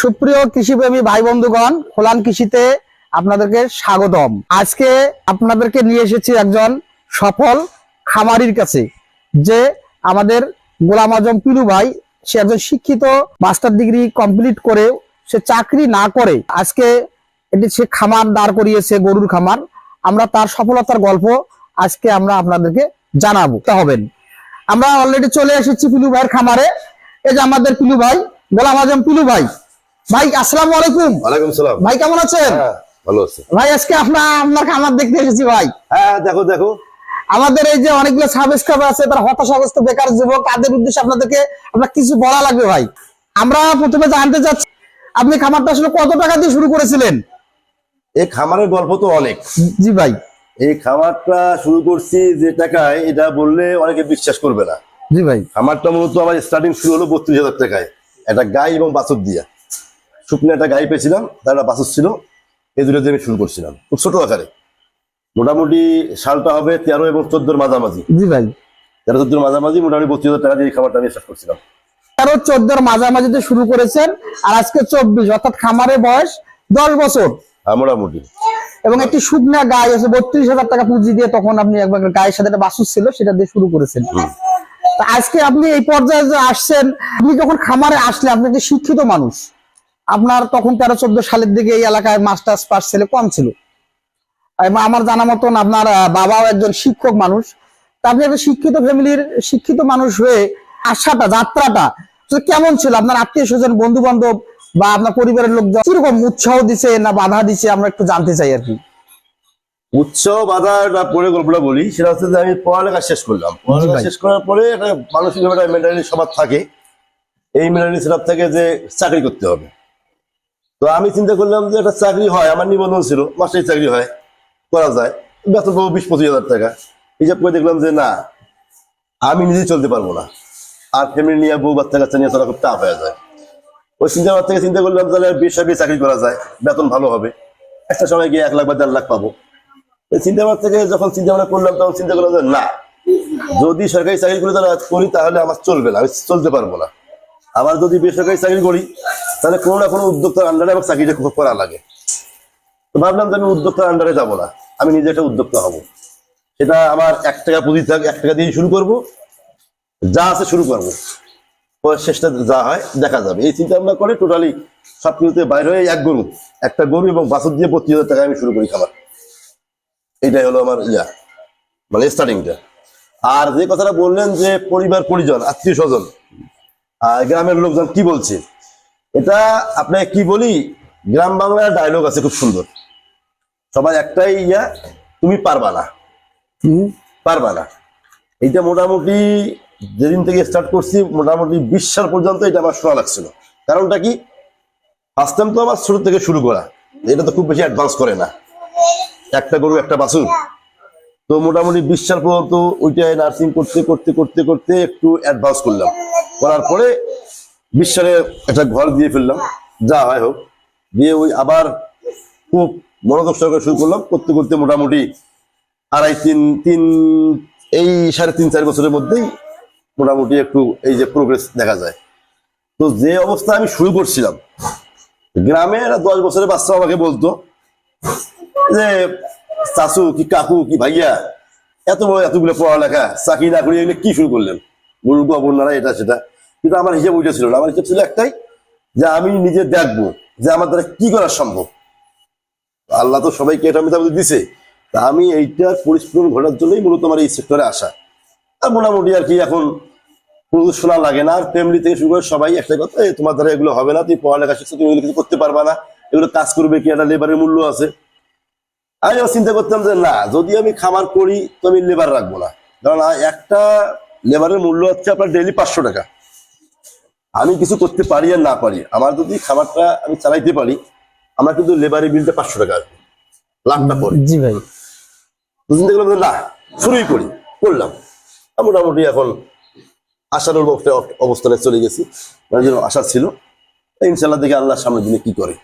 সুপ্রিয় কৃষিপ্রেমী ভাই বন্ধুগণ খোলান কৃষিতে আপনাদেরকে স্বাগতম। আজকে আপনাদেরকে নিয়ে এসেছি একজন সফল খামারির কাছে, যে আমাদের গোলাম আজম পিলু ভাই, সে একজন শিক্ষিত, মাস্টার ডিগ্রি কমপ্লিট করে সে চাকরি না করে আজকে এটি সে খামার দাঁড় করিয়েছে, গরুর খামার। আমরা তার সফলতার গল্প আজকে আমরা আপনাদেরকে জানাব। তা হবেন। আমরা অলরেডি চলে এসেছি পিলু ভাইয়ের খামারে। এই যে আমাদের পিলু ভাই, গোলাম আজম পিলু ভাই ভাই আসসালামু আলাইকুম। ওয়ালাইকুম সালাম। ভাই কেমন আছেন? হ্যাঁ ভালো আছে। ভাই আজকে আপনার আপনার খামার দেখতে এসেছি ভাই। হ্যাঁ দেখো দেখো। আমাদের এই যে অনেকগুলো সাবস্ক্রাইবার আছে তারা হতাশাগ্রস্ত বেকার যুবক তাদের উদ্দেশ্যে আপনাদেরকে আপনার কিছু বলা লাগবে ভাই। আমরা প্রথমে জানতে চাচ্ছি আপনি খামারটা আসলে কত টাকা দিয়ে শুরু করেছিলেন? এই খামারের গল্প তো অনেক। জি ভাই। এই খামারটা শুরু করছি যে টাকায় এটা বললে অনেকে বিশ্বাস করবে না। জি ভাই। খামারটা মূলত আমার স্টার্টিং শুরু হলো বত্রিশ হাজার টাকায়। একটা গাই এবং বাছুর দিয়া। শুকনো একটা গাই পেয়েছিলাম তার একটা ছিল। এই দুটো দিয়ে আমি শুরু করছিলাম। খুব ছোট আকারে। মোটামুটি সালটা হবে তেরো এবং চোদ্দোর মাঝামাঝি। জি ভাই। তেরো চোদ্দোর মাঝামাঝি মোটামুটি বত্রিশ হাজার টাকা দিয়ে এই খামারটা আমি স্টার্ট করছিলাম। তেরো চোদ্দোর মাঝামাঝিতে শুরু করেছেন আর আজকে চব্বিশ অর্থাৎ খামারের বয়স দশ বছর। হ্যাঁ মোটামুটি। এবং একটি শুকনা গাই আছে বত্রিশ হাজার টাকা পুঁজি দিয়ে তখন আপনি একবার গায়ের সাথে একটা বাসুর ছিল সেটা দিয়ে শুরু করেছেন। তা আজকে আপনি এই পর্যায়ে যে আসছেন আপনি যখন খামারে আসলে আপনি একটি শিক্ষিত মানুষ। আপনার তখন তেরো চোদ্দ সালের দিকে এই এলাকায় মাস্টার্স পাস ছেলে কম ছিল। আমার জানা মতন আপনার বাবাও একজন শিক্ষক মানুষ। আপনি একটা শিক্ষিত ফ্যামিলির শিক্ষিত মানুষ হয়ে আশাটা যাত্রাটা কেমন ছিল? আপনার আত্মীয় স্বজন বন্ধু বান্ধব বা আপনার পরিবারের লোক কীরকম উৎসাহ দিছে না বাধা দিছে? আমরা একটু জানতে চাই আর কি। উৎসাহ বাধাটা পরে গল্পটা বলি। সেটা হচ্ছে যে আমি পড়ালেখা শেষ করলাম। পড়ালেখা শেষ করার পরে একটা মানসিক একটা মেন্টালি সবার থাকে। এই মেন্টালি সেটাপ থেকে যে চাকরি করতে হবে। তো আমি চিন্তা করলাম যে একটা চাকরি হয়, আমার নিবন্ধন ছিল মাস্টারি চাকরি হয়, করা যায়, বেতন পাবো বিশ, পঁচিশ হাজার টাকা। হিসাব করে দেখলাম যে না, আমি নিজে চলতে পারব না। আর ফ্যামিলি নিয়ে বউ বাচ্চা কাচ্চা নিয়ে চলা খুব টাফ হয়ে যায়। ওই চিন্তা ভাবনা থেকে চিন্তা করলাম, তাহলে বেসরকারি চাকরি করা যায়, বেতন ভালো হবে। একটা সময় গিয়ে এক লাখ বা দেড় লাখ পাবো। এই চিন্তা ভাবনা থেকে যখন চিন্তা ভাবনা করলাম, তখন চিন্তা করলাম যে না, যদি সরকারি চাকরি করে তাহলে করি, তাহলে আমার চলবে না, আমি চলতে পারব না। আবার যদি বেসরকারি চাকরি করি তাহলে কোনো না কোনো উদ্যোক্তার আন্ডারে আমার চাকরিটা করা লাগে। তো ভাবলাম যে আমি উদ্যোক্তার আন্ডারে যাব না। আমি নিজে একটা উদ্যোক্তা হব। সেটা আমার এক টাকা পুঁজি থাক, এক টাকা দিয়ে শুরু করব। যা আছে শুরু করব। শেষটা যা হয়, দেখা যাবে। এই চিন্তা ভাবনা করে টোটালি সব কিছুতে বাইরে হয়ে এক গরু, একটা গরু এবং বাছুর দিয়ে বত্রিশ হাজার টাকা আমি শুরু করি খাবার এটাই হলো আমার ইয়া মানে স্টার্টিংটা আর যে কথাটা বললেন যে পরিবার, পরিজন আত্মীয় স্বজন গ্রামের লোকজন কি বলছে? এটা আপনাকে কি বলি গ্রাম বাংলার ডায়লগ আছে খুব সুন্দর। সবাই একটাই ইয়া তুমি পারবা না। পারবা না। এইটা মোটামুটি যেদিন থেকে স্টার্ট করছি মোটামুটি বিশ সাল পর্যন্ত এটা আমার শোনা লাগছিল। কারণটা কি? ফার্স্ট টাইম তো আমার ছোট থেকে শুরু করা। এটা তো খুব বেশি অ্যাডভান্স করে না। একটা গরু একটা বাছুর। তো মোটামুটি বিশ সাল পর্যন্ত ওইটাই নার্সিং করতে করতে করতে করতে একটু অ্যাডভান্স করলাম। করার পরে বিশ সালে একটা ঘর দিয়ে ফেললাম, যা হয় হোক। দিয়ে ওই আবার খুব মনোযোগ সহকারে শুরু করলাম, করতে করতে মোটামুটি আড়াই তিন তিন, এই সাড়ে তিন, চার বছরের মধ্যেই মোটামুটি একটু এই যে প্রোগ্রেস দেখা যায়। তো যে অবস্থা আমি শুরু করছিলাম গ্রামে দশ বছরের বাচ্চা আমাকে বলতো যে, চাচু কি কাকু কি ভাইয়া, এত বড় এতগুলো পড়ালেখা, চাকরি না করে এগুলো কি শুরু করলেন? গরু বন্যারা এটা সেটা। কিন্তু আমার হিসেব ওইটা ছিল না। আমার হিসেব ছিল একটাই, যে আমি নিজে দেখব যে আমার দ্বারা কি করা সম্ভব। আল্লাহ তো সবাইকে এটা মেধাবুদ্ধি দিছে। তা আমি এইটার পরিস্ফুটন ঘটার জন্যই মূলত আমার এই সেক্টরে আসা। আর মোটামুটি আর কি এখন কোনো শোনা লাগে না, আর ফ্যামিলি থেকে শুরু করে সবাই একটা কথা তোমার দ্বারা এগুলো হবে না, তুমি পড়ালেখা শিখছো, তুমি এগুলো কিছু করতে পারবা না, এগুলো কাজ করবে কি একটা লেবারের মূল্য আছে? আমি চিন্তা করতাম যে, না, যদি আমি খামার করি, তো আমি লেবার রাখব না। কারণ একটা লেবারের মূল্য হচ্ছে আপনার ডেইলি পাঁচশো টাকা। আমি কিছু করতে পারি আর না পারি আমার যদি খাবারটা আমি চালাইতে পারি আমার কিন্তু লেবারের বিলটা পাঁচশো টাকা আসবে। লাখটা পরে। জি ভাই। চিন্তা করলাম না শুরুই করি করলাম। মোটামুটি এখন আশার অব- অবস্থানে চলে গেছি। আশা ছিল ইনশাল্লাহ দেখে আল্লাহ সামনের দিনে কি করে।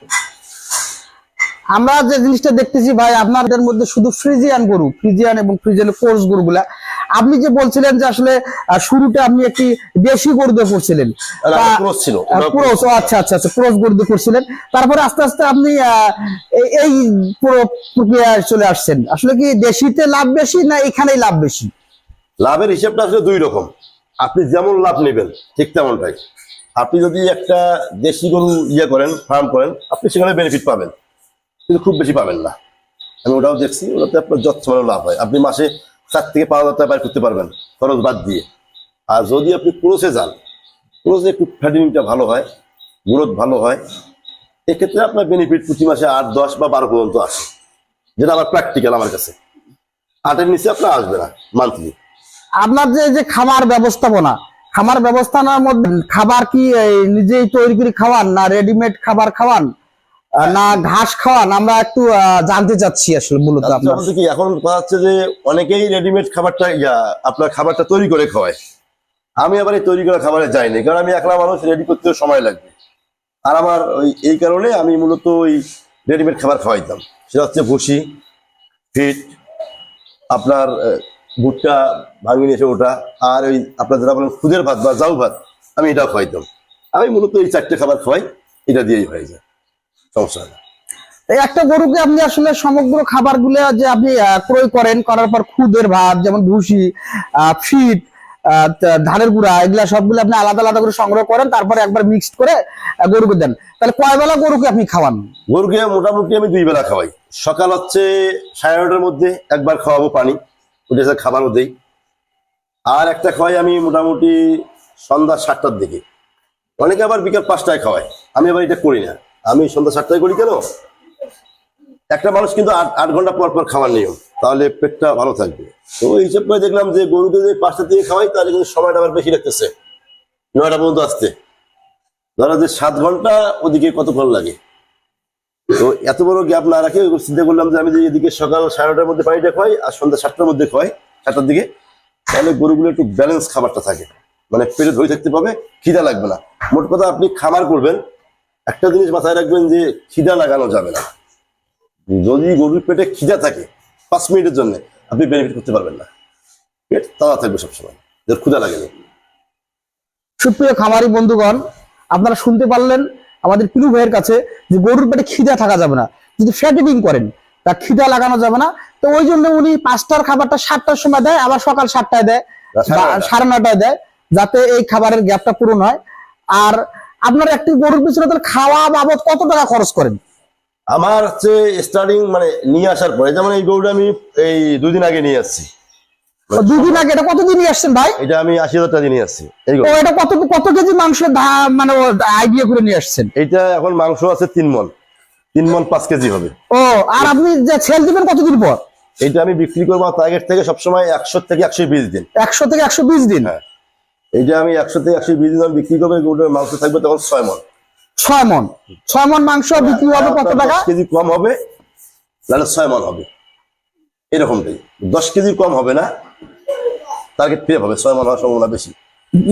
আমরা যে জিনিসটা দেখতেছি ভাই আপনাদের মধ্যে শুধু ফ্রিজিয়ান গরু ফ্রিজিয়ান এবং ফ্রিজিয়ান কোর্স গরুগুলা আপনি যে বলছিলেন যে আসলে শুরুতে আপনি একটি দেশি গরু দিয়ে করছিলেন। না, তা- ক্রস ছিল। ক্রস আচ্ছা আচ্ছা আচ্ছা ক্রস গরু দিয়ে করছিলেন। তারপরে আস্তে আস্তে আপনি এই- এই পুরো প্রক্রিয়ায় চলে আসছেন। আসলে কি দেশিতে লাভ বেশি না এখানেই লাভ বেশি? লাভের হিসাবটা আসলে দুই রকম। আপনি যেমন লাভ নেবেন ঠিক তেমনটাই। আপনি যদি একটা দেশি গরু ইয়ে করেন ফার্ম করেন আপনি সেখানে বেনিফিট পাবেন। কিন্তু খুব বেশি পাবেন না। আমি ওটাও দেখছি ওটাতে আপনার যথেষ্ট লাভ হয়। আপনি মাসে চার থেকে পাঁচ হাজার টাকা বাইর করতে পারবেন খরচ বাদ দিয়ে। আর যদি আপনি ক্রোসে যান ক্রোসে একটু ফ্যাটিনিংটা ভালো হয়, গ্রোথ ভালো হয়, এক্ষেত্রে আপনার বেনিফিট প্রতি মাসে আট, দশ বা বারো পর্যন্ত আসে। যেটা আমার প্র্যাকটিক্যাল আমার কাছে। আটের নিচে আপনার আসবে না মান্থলি আপনার যে যে খাবার ব্যবস্থাপনা খাবার ব্যবস্থাপনার মধ্যে খাবার কি নিজেই তৈরি করে খাওয়ান না রেডিমেড খাবার খাওয়ান? না ঘাস খাওয়ান আমরা একটু জানতে চাচ্ছি আসলে মূলত আপনার। বলতে কি এখন কথা হচ্ছে যে অনেকেই রেডিমেড খাবারটা আপনার খাবারটা তৈরি করে খাওয়ায়। আমি আবার এই তৈরি করা খাবারে যাইনি কারণ আমি একলা মানুষ রেডি করতেও সময় লাগবে। আর আমার ওই এই কারণে আমি মূলত ওই রেডিমেড খাবার খাওয়াইতাম। সেটা হচ্ছে ভুসি ফিট আপনার ভুট্টা ভাঙিয়ে নিয়েছে ওটা আর ওই আপনার যারা বলেন খুদের ভাত বা জাউ ভাত আমি এটাও খাওয়াইতাম। আমি মূলত এই চারটে খাবার খাওয়াই এটা দিয়েই হয়ে যায়। সমস্যা হয় না একটা গরুকে আপনি আসলে সমগ্র খাবারগুলো যে আপনি ক্রয় করেন করার পর খুদের ভাত যেমন ভুসি ফিট ধানের গুঁড়া এগুলা সবগুলো আপনি আলাদা আলাদা করে সংগ্রহ করেন তারপরে একবার মিক্সড করে গরুকে দেন। তাহলে কয় বেলা গরুকে আপনি খাওয়ান? গরুকে মোটামুটি আমি দুই বেলা খাওয়াই। সকাল হচ্ছে সাড়ে নটার মধ্যে একবার খাওয়াবো পানি ওটা খাবারও দেই। আর একটা খাওয়াই আমি মোটামুটি সন্ধ্যা সাতটার দিকে। অনেকে আবার বিকাল পাঁচটায় খাওয়ায়। আমি আবার এটা করি না। আমি সন্ধ্যা সাতটায় করি কেন? একটা মানুষ কিন্তু আট আট ঘণ্টা পর পর খাওয়ার নিয়ম, তাহলে পেটটা ভালো থাকবে। তো ওই হিসেব করে দেখলাম যে গরুকে যদি পাঁচটা থেকে খাওয়াই, তাহলে কিন্তু সময়টা আবার বেশি লাগতেছে। নয়টা পর্যন্ত আসতে ধরো যে সাত ঘণ্টা ওদিকে কতক্ষণ লাগে? তো এত বড় গ্যাপ না রাখে চিন্তা করলাম যে আমি যে এদিকে সকাল সাড়ে নটার মধ্যে পানিটা খাই আর সন্ধ্যা সাতটার মধ্যে খাই সাতটার দিকে, তাহলে গরুগুলো একটু ব্যালেন্স খাবারটা থাকে। মানে পেটে ধরে থাকতে পাবে খিদা লাগবে না। মোট কথা আপনি খামার করবেন একটা জিনিস মাথায় রাখবেন যে খিদা লাগানো যাবে না। যদি গরুর পেটে খিদা থাকে পাঁচ মিনিটের জন্য আপনি বেনিফিট করতে পারবেন না। পেট তাজা থাকবে সবসময় যার ক্ষুদা লাগেনি। সুপ্রিয় খামারি বন্ধুগণ আপনারা শুনতে পারলেন আমাদের পিলু ভাইয়ের কাছে যে গরুর পেটে খিদা থাকা যাবে না। যদি ফ্যাটিং করেন তা খিদা লাগানো যাবে না। তো ওই জন্য উনি পাঁচটার খাবারটা সাতটার সময় দেয় আবার সকাল সাতটায় দেয় সাড়ে নটায় দেয় যাতে এই খাবারের গ্যাপটা পূরণ হয়। আর আপনার একটি গরুর পিছনে তাহলে খাওয়া বাবদ কত টাকা খরচ করেন? আমার হচ্ছে স্টার্টিং মানে নিয়ে আসার পরে যেমন এই গরুটা আমি এই দুদিন আগে নিয়ে আসছি। দুদিন আগে এটা কতদিন নিয়ে আসছেন ভাই? এটা আমি আশি হাজার টাকা নিয়ে আসছি ও এটা কত কত কেজি মাংস মানে আইডিয়া করে নিয়ে আসছেন? এইটা এখন মাংস আছে তিন মন তিন মন পাঁচ কেজি হবে। ও আর আপনি যে ছেল দিবেন কতদিন পর? এইটা আমি বিক্রি করব টার্গেট থেকে সবসময় একশো থেকে একশো বিশ দিন। একশো থেকে একশো বিশ দিন? হ্যাঁ। এইটা আমি একশো থেকে একশো বিশ দিন বিক্রি করব গরুটার মাংস থাকবে তখন ছয় মন। ছয় মন। ছয় মন মাংস বিক্রি হবে কত টাকা? কেজি কম হবে তাহলে ছয় মন হবে। এরকমটাই। দশ কেজি কম হবে না টার্গেট ফিরে হবে ছয় মন হওয়ার সম্ভাবনা বেশি।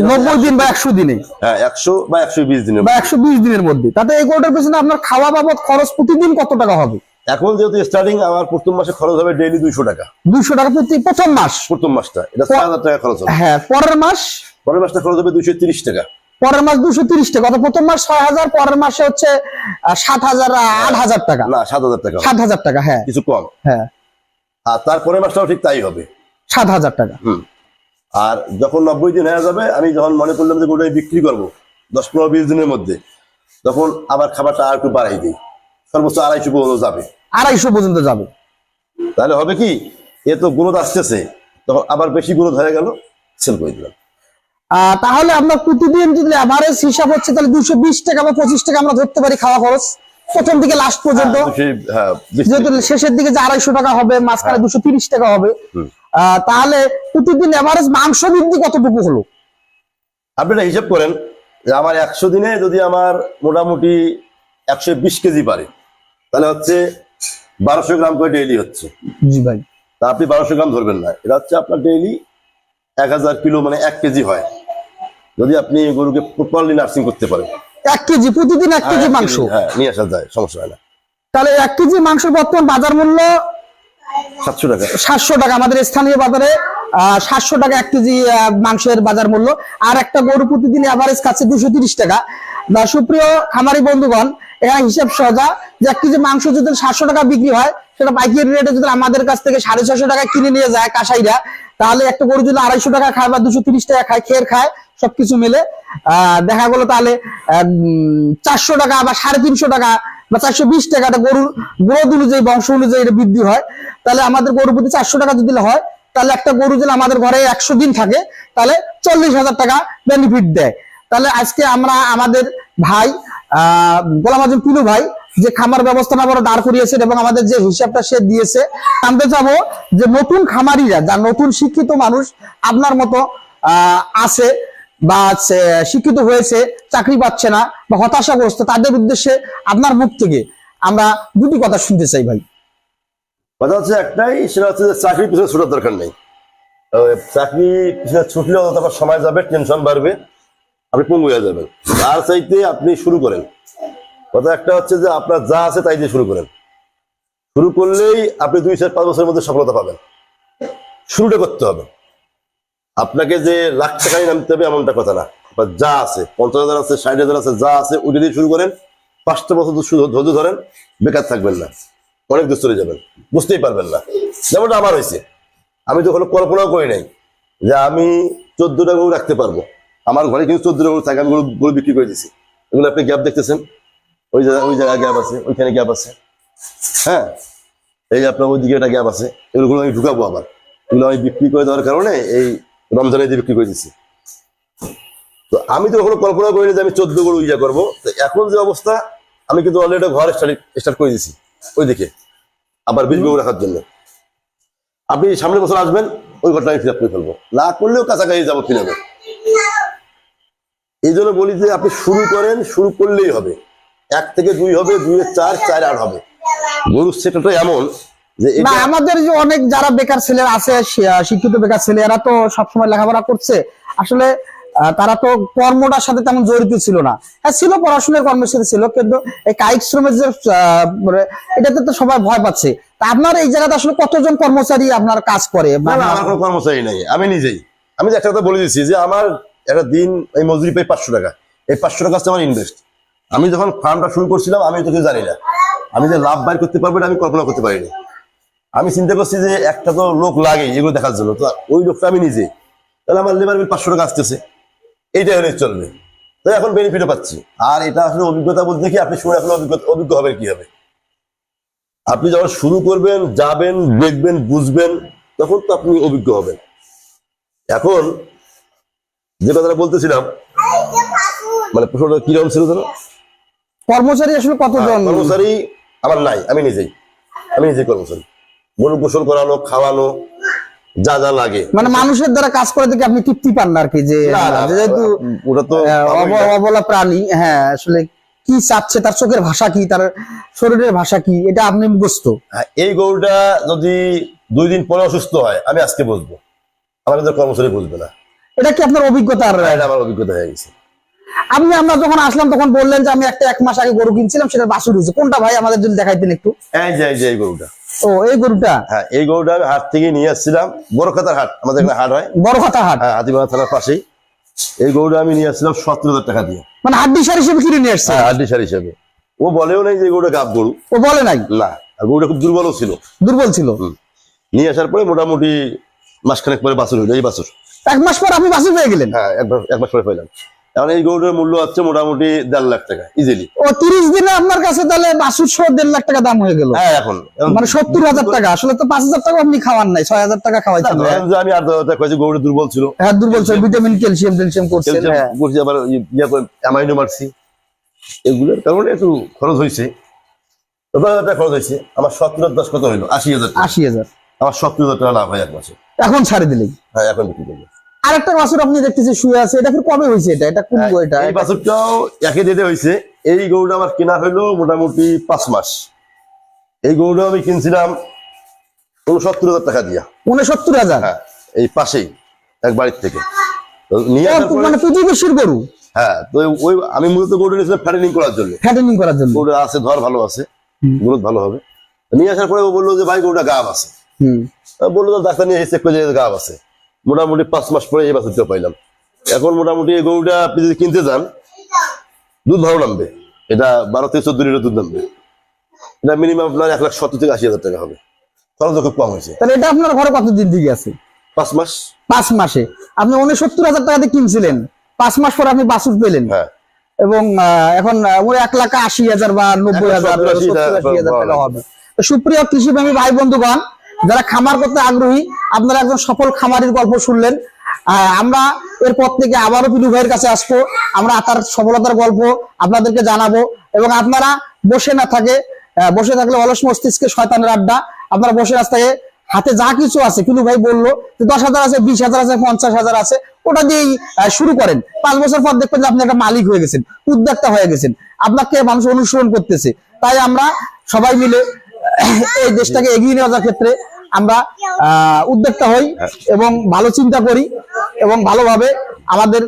নব্বই দিন বা একশো দিনে? হ্যাঁ একশো বা একশো বিশ দিনের বা একশো বিশ দিনের মধ্যে। তাতে এই গরুটার পেছনে আপনার খাওয়া বাবদ খরচ প্রতিদিন কত টাকা হবে? এখন যেহেতু স্টার্টিং আমার প্রথম মাসে খরচ হবে ডেইলি দুইশো টাকা। দুইশো টাকা প্রতি প্রথম মাস? প্রথম মাসটা এটা ছয় হাজার টাকা খরচ হবে। হ্যাঁ পরের মাস পরের মাসটা খরচ হবে দুইশো তিরিশ টাকা। পরের মাস দুশো তিরিশ টাকা প্রথম মাস ছয় হাজার পরের মাসে হচ্ছে সাত হাজার আট হাজার টাকা। না সাত হাজার টাকা সাত হাজার টাকা হ্যাঁ। কিছু কম। হ্যাঁ। আর তারপরের মাসটাও ঠিক তাই হবে। সাত হাজার টাকা। হুম। আর যখন নব্বই দিন হয়ে যাবে আমি যখন মনে করলাম যে গোটাই বিক্রি করব দশ পনেরো বিশ দিনের মধ্যে তখন আবার খাবারটা আর একটু বাড়াই দিই। সর্বোচ্চ আড়াইশো পর্যন্ত যাবে। আড়াইশো পর্যন্ত যাবে। তাহলে হবে কি এ তো গ্রোথ আসতেছে তখন আবার বেশি গ্রোথ হয়ে গেল সেল করে দিলাম। তাহলে আমরা প্রতিদিন যদি অ্যাভারেজ হিসাব হচ্ছে তাহলে দুশো বিশ টাকা বা পঁচিশ টাকা আমরা ধরতে পারি খাওয়া খরচ। প্রথম থেকে লাস্ট পর্যন্ত। হ্যাঁ, বিশ যেহেতু শেষের দিকে যে আড়াইশো টাকা হবে মাঝখানে দুশো তিরিশ টাকা হবে। তাহলে প্রতিদিন এভারেজ মাংস বৃদ্ধি কতটুকু হলো? আপনি এটা হিসাব করেন যে আমার একশো দিনে যদি আমার মোটামুটি একশো বিশ কেজি পারে তাহলে হচ্ছে বারোশো গ্রাম করে ডেইলি হচ্ছে। জি ভাই। তা আপনি বারোশো গ্রাম ধরবেন না এটা হচ্ছে আপনার ডেইলি এক হাজার কিলো মানে এক কেজি হয়। যদি আপনি গরুকে প্রপারলি নার্সিং করতে পারেন। এক কেজি প্রতিদিন এক কেজি মাংস? হ্যাঁ নিয়ে আসা যায় সমস্যা হয় না। তাহলে এক কেজি মাংসের বর্তমান বাজার মূল্য সাতশো টাকা। সাতশো টাকা। আমাদের স্থানীয় বাজারে সাতশো টাকা এক কেজি মাংসের বাজার মূল্য। আর একটা গরু প্রতিদিন অ্যাভারেজ খাচ্ছে দুশো তিরিশ টাকা। বা সুপ্রিয় খামারি বন্ধুগণ এরা হিসাব সোজা যে এক কেজি মাংস যদি সাতশো টাকা বিক্রি হয় সেটা পাইকারি রেটে যদি আমাদের কাছ থেকে সাড়ে ছশো টাকা কিনে নিয়ে যায় কাসাইরা তাহলে একটা গরু যদি আড়াইশো টাকা খায় বা দুশো তিরিশ টাকা খায় খের খায় সবকিছু মিলে দেখা গেলো তাহলে চারশো টাকা বা সাড়ে তিনশো টাকা বা চারশো বিশ টাকা একটা গরুর গ্রোথ অনুযায়ী, বংশ অনুযায়ী এটা বৃদ্ধি হয়। তাহলে আমাদের গরু প্রতি চারশো টাকা যদি হয়, তাহলে একটা গরু যদি আমাদের ঘরে একশো দিন থাকে, তাহলে চল্লিশ হাজার টাকা বেনিফিট দেয়। তাহলে আজকে আমরা আমাদের ভাই গোলাম আজম পিলু ভাই, যে খামার ব্যবস্থাপনা বড় দাঁড় করিয়েছেন এবং আমাদের যে হিসাবটা সে দিয়েছে, জানতে চাবো যে নতুন খামারিরা, যা নতুন শিক্ষিত মানুষ আপনার মতো আছে বা শিক্ষিত হয়েছে, চাকরি পাচ্ছে না বা হতাশাগ্রস্ত, তাদের উদ্দেশ্যে আপনার মুখ থেকে আমরা দুটি কথা শুনতে চাই ভাই। কথা হচ্ছে একটাই, সেটা হচ্ছে চাকরির পিছনে ছোটার দরকার নেই। চাকরি পিছনে ছুটলে অত আপনার সময় যাবে টেনশন বাড়বে, আপনি পঙ্গু হয়ে যাবেন। তার চাইতে আপনি শুরু করেন। কথা একটা হচ্ছে যে আপনার যা আছে তাই দিয়ে শুরু করেন। শুরু করলেই আপনি দুই চার পাঁচ বছরের মধ্যে সফলতা পাবেন। শুরুটা করতে হবে। আপনাকে যে লাখ টাকায় নামতে হবে এমনটা কথা না। যা আছে, পঞ্চাশ হাজার আছে, ষাট হাজার আছে, যা আছে ওইটা দিয়ে শুরু করেন। পাঁচটা বছর ধৈর্য ধরেন, বেকার থাকবেন না। অনেক দূর চলে যাবেন। বুঝতেই পারবেন না। যেমনটা আমার হয়েছে। আমি তো কোনো কল্পনাও করি নাই যে আমি চোদ্দটা গরু রাখতে পারব। আমার ঘরে কিন্তু চোদ্দটা গরু থাকে, আমি গরু গরু বিক্রি করে দিছি এগুলো আপনি গ্যাপ দেখতেছেন? ওই জায়গায় ওই জায়গায় গ্যাপ আছে, ওইখানে গ্যাপ আছে। হ্যাঁ? এই যে আপনার ওইদিকে একটা গ্যাপ আছে, এগুলো আমি ঢুকাবো আবার। এগুলো আমি বিক্রি করে দেওয়ার কারণে এই রমজানে দিয়ে বিক্রি করে দিছি। তো আমি তো কখনো কল্পনা করিনি যে আমি চোদ্দ গরু ইয়া করব। তো এখন যে অবস্থা, আমি কিন্তু অলরেডি ঘর স্টার্ট করে দিছি, ওইদিকে। আবার বীজ গরু রাখার জন্য। আপনি সামনের বছর আসবেন, ওই ঘরটা আমি করে ফেলব। না করলেও কাছাকাছি যাব ফিরে এই জন্য বলি যে আপনি শুরু করেন, শুরু করলেই হবে। এক থেকে দুই হবে দুই চার চার আট হবে। গরুর সেটাটা এমন না আমাদের যে অনেক যারা বেকার ছেলেরা আছে শিক্ষিত বেকার ছেলে এরা তো সবসময় লেখাপড়া করছে। আসলে তারা তো কর্মটার সাথে তেমন জড়িত ছিল না। হ্যাঁ ছিল পড়াশোনার কর্মের সাথে ছিল কিন্তু এই কায়িক শ্রমের যে মানে এটাতে তো সবাই ভয় পাচ্ছে। তা আপনার এই জায়গাতে আসলে কতজন কর্মচারী আপনার কাজ করে? না না আমার কোনো কর্মচারী নাই আমি নিজেই। আমি একটা কথা বলে দিচ্ছি যে আমার একটা দিন এই মজুরি পাই পাঁচশো টাকা। এই পাঁচশো টাকা হচ্ছে আমার ইনভেস্ট আমি যখন ফার্মটা শুরু করছিলাম আমি তো কিছু জানি না। আমি যে লাভ বাইর করতে পারব আমি কল্পনা করতে পারিনি। আমি চিন্তা করছি যে একটা তো লোক লাগে এগুলো দেখার জন্য। তো ওই লোকটা আমি নিজে। তাহলে আমার লেবার বিল পাঁচশো টাকা আসতেছে। এইটাই হলে চলবে। তো এখন বেনিফিটও পাচ্ছি। আর এটা আসলে অভিজ্ঞতা বলতে কি আপনি শুনে আসলে অভিজ্ঞতা অভিজ্ঞ হবে কি হবে আপনি যখন শুরু করবেন যাবেন দেখবেন বুঝবেন তখন তো আপনি অভিজ্ঞ হবেন। এখন যে কথাটা বলতেছিলাম মানে প্রশ্নটা কীরকম ছিল যেন? কর্মচারী আসলে কতজন? কর্মচারী আমার নাই আমি নিজেই। আমি নিজেই কর্মচারী। গরু গোসল করানো খাওয়ানো যা যা লাগে। মানে মানুষের দ্বারা কাজ করে থেকে আপনি তৃপ্তি পান না আর কি যে যেহেতু ওটা তো অবলা প্রাণী হ্যাঁ আসলে কি চাচ্ছে তার চোখের ভাষা কি তার শরীরের ভাষা কি এটা আপনি মুখস্থ হ্যাঁ, এই গরুটা যদি দুই দিন পরে অসুস্থ হয় আমি আজকে বুঝব। আমাদের কর্মচারী বুঝবে না। এটা কি আপনার অভিজ্ঞতা এটা আমার অভিজ্ঞতা হয়ে গেছে। আপনি আমরা যখন আসলাম তখন বললেন যে আমি একটা এক মাস আগে গরু কিনছিলাম সেটা বাছুর হয়েছে। কোনটা ভাই আমাদের যদি দেখাইতেন একটু। এই যে এই যে এই গরুটা। ও এই গরুটা? হ্যাঁ এই গরুটা হাট থেকে নিয়ে আসছিলাম। বড়খাতার হাট আমাদের এখানে হাট হয়। বড় হাট? হ্যাঁ হাতিবাড়া থানার পাশেই। এই গরুটা আমি নিয়ে আসছিলাম সতেরো হাজার টাকা দিয়ে। মানে হাড্ডি সার হিসেবে কিনে নিয়ে আসছে? হ্যাঁ হাড্ডি সার হিসেবে। ও বলেও নাই যে এই গরুটা গাব গরু। ও বলে নাই? না আর গরুটা খুব দুর্বলও ছিল। দুর্বল ছিল? নিয়ে আসার পরে মোটামুটি মাসখানেক পরে বাছুর হইল এই বাছুর। এক মাস পর আপনি বাছুর পেয়ে গেলেন? হ্যাঁ এক মাস- এক মাস পরে পাইলাম এখন এই গরুটার মূল্য হচ্ছে মোটামুটি দেড় লাখ টাকা ইজিলি ও তিরিশ দিনে আপনার কাছে তাহলে বাছুর সহ দেড় লাখ টাকা দাম হয়ে গেল। হ্যাঁ এখন। মানে সত্তর হাজার টাকা আসলে তো পাঁচ হাজার টাকা আপনি খাওয়ান নাই ছয় হাজার টাকা খাওয়াইছেন আমি হাজার টাকা গরুটা দুর্বল ছিল। হ্যাঁ দুর্বল ছিল ভিটামিন ক্যালসিয়াম ক্যালসিয়াম হ্যাঁ। করছি আবার ইয়া অ্যামাইনো মারছি। এগুলোর কারণে একটু খরচ হয়েছে। হাজার টাকা খরচ হয়েছে আমার সত্তর দশ কত হইল? আশি হাজার আশি হাজার। আমার সত্তর হাজার টাকা লাভ হয় এক মাসে এখন ছাড়ে দিলেই। হ্যাঁ এখন বিক্রি করব। আরেকটা বাছুর আপনি দেখতেছি শুয়ে আছে এটা ফির কবে হয়েছে এটা? এটা কোন হ্যাঁ, এটা এই বাছুরটাও একে দিতে হয়েছে এই গরুটা আমার কেনা হইল মোটামুটি পাঁচ মাস। এই গরুটা আমি কিনছিলাম উনসত্তর হাজার টাকা দিয়া। উনসত্তর হাজার? হ্যাঁ এই পাশেই এক বাড়ির থেকে। নিয়ে ও, আসার পরে- মানে গরু? হ্যাঁ তো ওই আমি মূলত গরুটা নিয়েছিলাম ফ্যাটেনিং করার জন্য। ফ্যাটেনিং করার জন্য। গরুটা আছে ধর ভালো আছে গ্রোথ ভালো হবে। নিয়ে আসার পরে ও বলল যে ভাই গরুটা গাব আছে। হুম। বলল ডাক্তার নিয়ে চেক করে গাব আছে। মোটামুটি পাঁচ মাস পরে এই বাছুরটা পাইলাম। এখন মোটামুটি এই গরুটা আপনি যদি কিনতে যান দুধ ভালো নামবে। এটা বারো থেকে চোদ্দ লিটার দুধ নামবে। এটা মিনিমাম আপনার এক লাখ সত্তর থেকে আশি হাজার টাকা হবে। খরচ খুব কম হয়েছে। তাহলে এটা আপনার ঘরে কতদিন থেকে আছে? পাঁচ মাস। পাঁচ মাসে। আপনি উনসত্তর হাজার টাকা দিয়ে কিনছিলেন। পাঁচ মাস পরে আপনি বাসুর পেলেন। হ্যাঁ। এবং এখন ওই এক লাখ আশি হাজার বা নব্বই হাজার সত্তর সত্তর সুপ্রিয় কৃষিপ্রেমী ভাই বন্ধুগণ যারা খামার করতে আগ্রহী, আপনারা একজন সফল খামারির গল্প শুনলেন। আমরা এরপর থেকে আবারও পিলু ভাইয়ের কাছে আসব। আমরা তার সফলতার গল্প আপনাদেরকে জানাব এবং আপনারা বসে না থাকে বসে থাকলে অলস মস্তিষ্কে শয়তানের আড্ডা। আপনারা বসে না থাকে হাতে যা কিছু আছে পিলু ভাই বলল দশ হাজার আছে, বিশ হাজার আছে, পঞ্চাশ হাজার আছে, ওটা দিয়েই শুরু করেন। পাঁচ বছর পর দেখবেন যে আপনি একটা মালিক হয়ে গেছেন, উদ্যোক্তা হয়ে গেছেন। আপনাকে মানুষ অনুসরণ করতেছে। তাই আমরা সবাই মিলে এই দেশটাকে এগিয়ে নিয়ে যাওয়ার ক্ষেত্রে আমরা উদ্যোক্তা হই এবং ভালো চিন্তা করি এবং ভালোভাবে আমাদের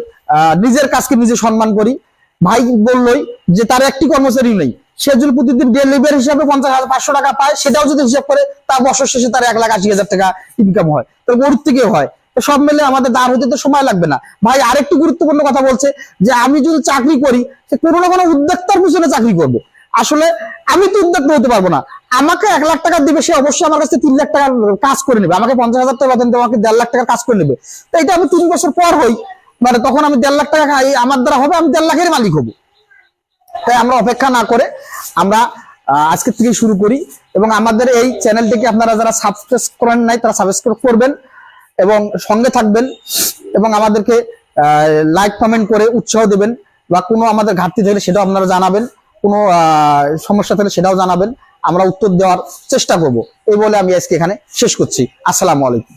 নিজের কাজকে নিজে সম্মান করি। ভাই বললোই যে তার একটি কর্মচারী নেই। সে যদি প্রতিদিন ডেলিভারি হিসাবে পঞ্চাশ হাজার পাঁচশো টাকা পায় সেটাও যদি হিসাব করে তার বছর শেষে তার এক লাখ আশি হাজার টাকা ইনকাম হয়। তো গরুর থেকে হয়। সব মিলে আমাদের দাঁড় হতে তো সময় লাগবে না। ভাই আরেকটি গুরুত্বপূর্ণ কথা বলছে যে আমি যদি চাকরি করি সে কোনো না কোনো উদ্যোক্তার পিছনে চাকরি করব। আসলে আমি তো উদ্যোক্তা হতে পারব না। আমাকে এক লাখ টাকা দিবে, সে অবশ্যই আমার কাছে তিন লাখ টাকার কাজ করে নেবে। আমাকে পঞ্চাশ হাজার টাকা দেবে, আমাকে দেড় লাখ টাকার কাজ করে নেবে। তো এটা আমি তিন বছর পর হই মানে তখন আমি দেড় লাখ টাকা খাই, আমার দ্বারা হবে, আমি দেড় লাখের মালিক হব। তাই আমরা অপেক্ষা না করে আমরা আজকে থেকে শুরু করি এবং আমাদের এই চ্যানেলটিকে আপনারা যারা সাবস্ক্রাইব করেন নাই, তারা সাবস্ক্রাইব করবেন এবং সঙ্গে থাকবেন এবং আমাদেরকে লাইক কমেন্ট করে উৎসাহ দেবেন বা কোনো আমাদের ঘাটতি থাকলে সেটাও আপনারা জানাবেন। কোনো সমস্যা থাকলে সেটাও জানাবেন। আমরা উত্তর দেওয়ার চেষ্টা করব। এই বলে আমি আজকে এখানে শেষ করছি। আসসালামু আলাইকুম।